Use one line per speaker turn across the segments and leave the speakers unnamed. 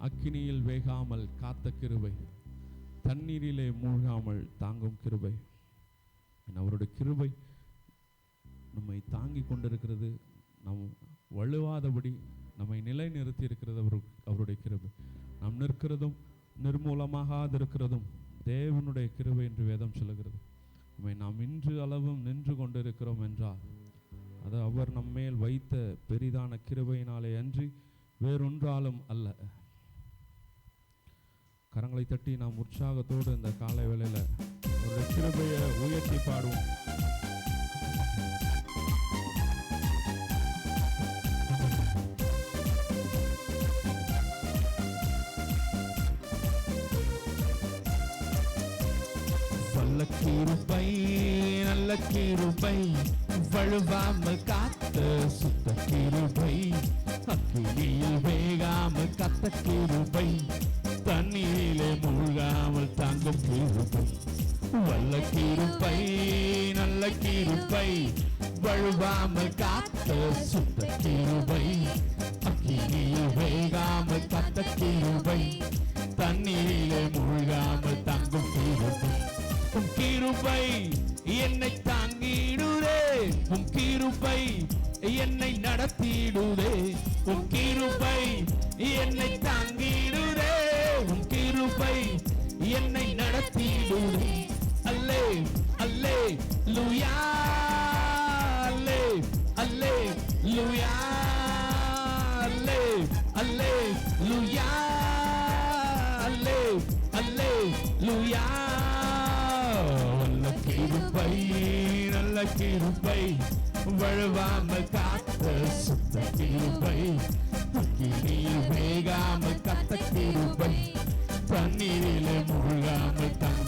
அக்கினியில் வேகாமல் காத்த கிருபை. தண்ணீரிலே மூழ்காமல் தாங்கும் கிருபை. அவருடைய கிருபை நம்மை தாங்கி கொண்டிருக்கிறது. நம் வலுவாதபடி நம்மை நிலை நிறுத்தி இருக்கிறது அவரு அவருடைய கிருபை. நாம் நிற்கிறதும் நிர்மூலமாகாதிருக்கிறதும் தேவனுடைய கிருபை என்று வேதம் சொல்லுகிறது. நம்மை நாம் இன்று அளவும் நின்று கொண்டிருக்கிறோம் என்றால் அது அவர் நம்மேல் வைத்த பெரிதான கிருபையினாலே அன்றி வேறொன்றாலும் அல்ல. கரங்களை தட்டி நாம் உற்சாகத்தோடு இந்த காலை வேளையில் ஒரு கிருபையை உயர்த்தி பாடுவோம். நல்ல கிருபை நல்ல கிருபை வழுவாமல் காத்த சுத்த கிருபை அக்கினியில் வேகாமல் கத்த கிருபை. தண்ணீரிலே மூழ்காமல் தங்கும் கிருபை வல்ல கிருப்பை நல்ல கிருப்பை வழுவாமல் காத்த சுத்த கிருபை. அக்கினியில் வேகாமல் கத்த கிருபை தண்ணீரிலே மூழ்காமல் தங்கும் கிருபை உன் கிருபை என்னை தாங்கிடுதே உன் கிருபை என்னை நடத்திடுதே. உன் கிருபை என்னை தாங்கிடு என்னை நடத்திடுதே அல்லே அல்லே லுயா அல்லே அல்லே லுயா அல்லே அல்லே லுயா அல்லே அல்லே லுயா நல்ல கிருபை நல்ல கிருபை வழுவாமல் காத்த சுத்த கிருபை அக்கினியில் வேகாமல் காத்த கிருபை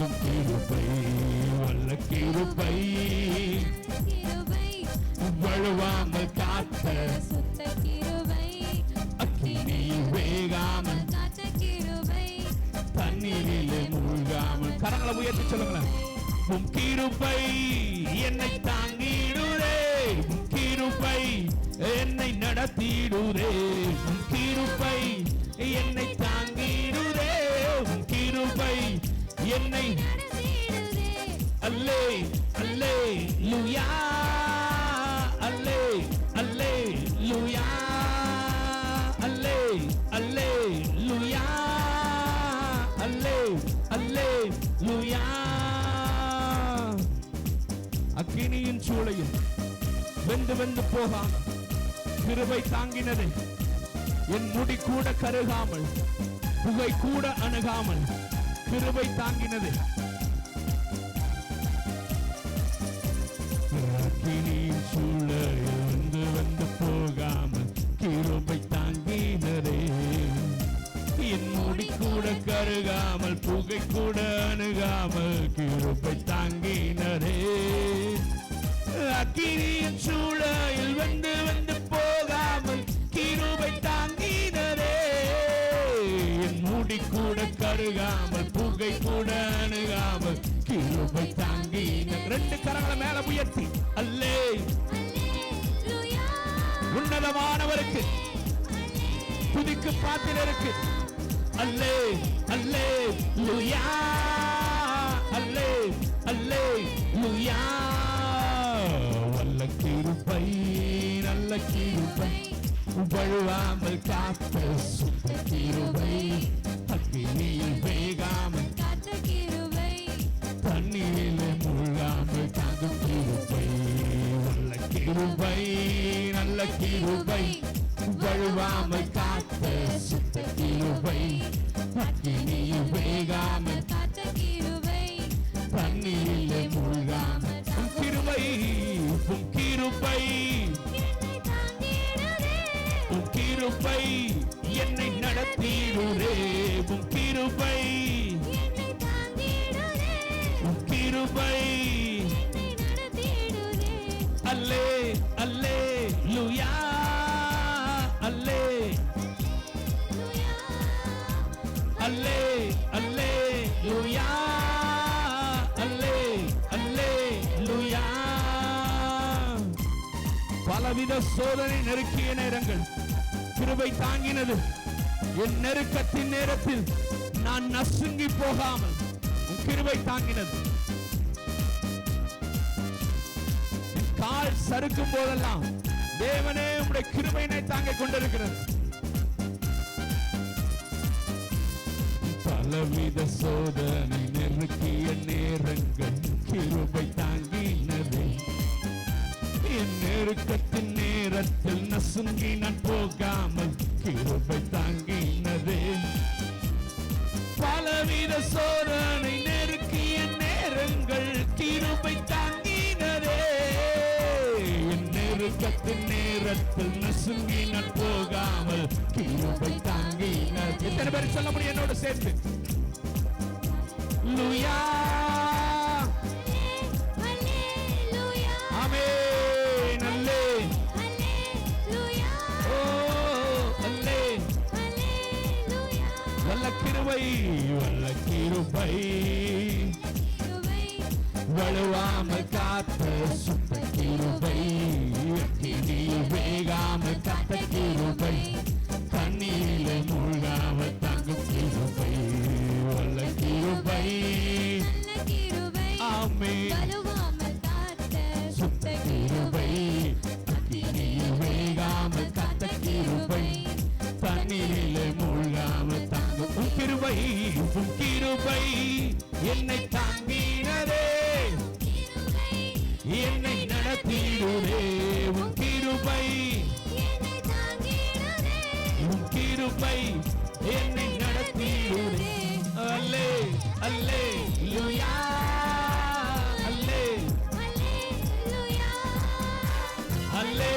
மூழ்காமல் கிருபை வல்ல கிருபை வழுவாமல் காத்த
சுத்த கிருபை
அக்கினி வேகாமல்
காத்த கிருபை
தண்ணீரிலே மூழ்காமல். கரங்களை உயர்த்தி சொல்லுங்களேன். உம் கிருபை என்னை தாங்கிடுதே. கிருபை என்னை நடத்திடுதே. வெந்து வெந்து போகாம. கிருபை தாங்கினது. என் முடி கூட கருகாமல் புகை கூட அணுகாமல் கிருபை தாங்கினது. அக்கினியின் சூளையில் வந்து வந்து போகாமல் கிருபை தாங்கினதே. என் முடி கூட கருகாமல் புகை கூட அணுகாமல் கிருபை தாங்கினரே அக்கினியின் சூழல் அணுகாமல் கிருபை தாங்கி ரெண்டு கரங்களை மேல உயர்த்தி. அல்லே உன்னதமானவருக்கு துதிக்கு பாத்திரருக்கு. அல்லே அல்லே லுயா அல்லே அல்லே லுயா. வல்ல கிருபை நல்ல கிருபை. வழுவாமல் காத்த சுத்த கிருபை.
கிருபை
வழுவாமல் காத்த சுத்த கிருபை அக்கினியில் வேகாமல்
காத்த கிருபை
தண்ணீரில் மூழ்காமல் உம் கிருபை உம் கிருபை
என்னை தாங்கிடுதே
உம் கிருபை என்னை நடத்திடுதே உம் கிருபை
என்னை தாங்கிடுதே
உம் கிருபை
என்னை நடத்திடுதே
அல்லே பலவித சோதனை நெருக்கிய நேரங்கள். கிருபை தாங்கினது. என் நெருக்கத்தின் நேரத்தில் நான் நசுங்கி போகாமல் கிருபை தாங்கினது. கால் சறுக்கும் போதெல்லாம் தேவனே உடைய கிருபையினை தாங்கிக் கொண்டிருக்கிறது. பலவித சோதனை நெருக்கிய நேரங்கள் கிருபை தாங்கினதே. என் நெருக்க சுங்கி நான் போகாமல் கிருபை தாங்கினது. பலவித சோதனை நெருக்கிய நேரங்கள் கிருபை தாங்கினதே. நெருக்கத்தின் நேரத்தில் நசுங்கி நான் போகாமல் கிருபை தாங்கினது. எத்தனை பேர் சொல்ல முடியும் என்னோட சேர்த்து கிருபை வல்ல கிருபை.
கிருபை
காத்த சுத்த கிருபை. கிணியில் வேகாமல் காத்த கிருபை. கிருபை என்னை நடத்திடுதே அல்லே அல்லே லுயா அல்லே. அல்லே.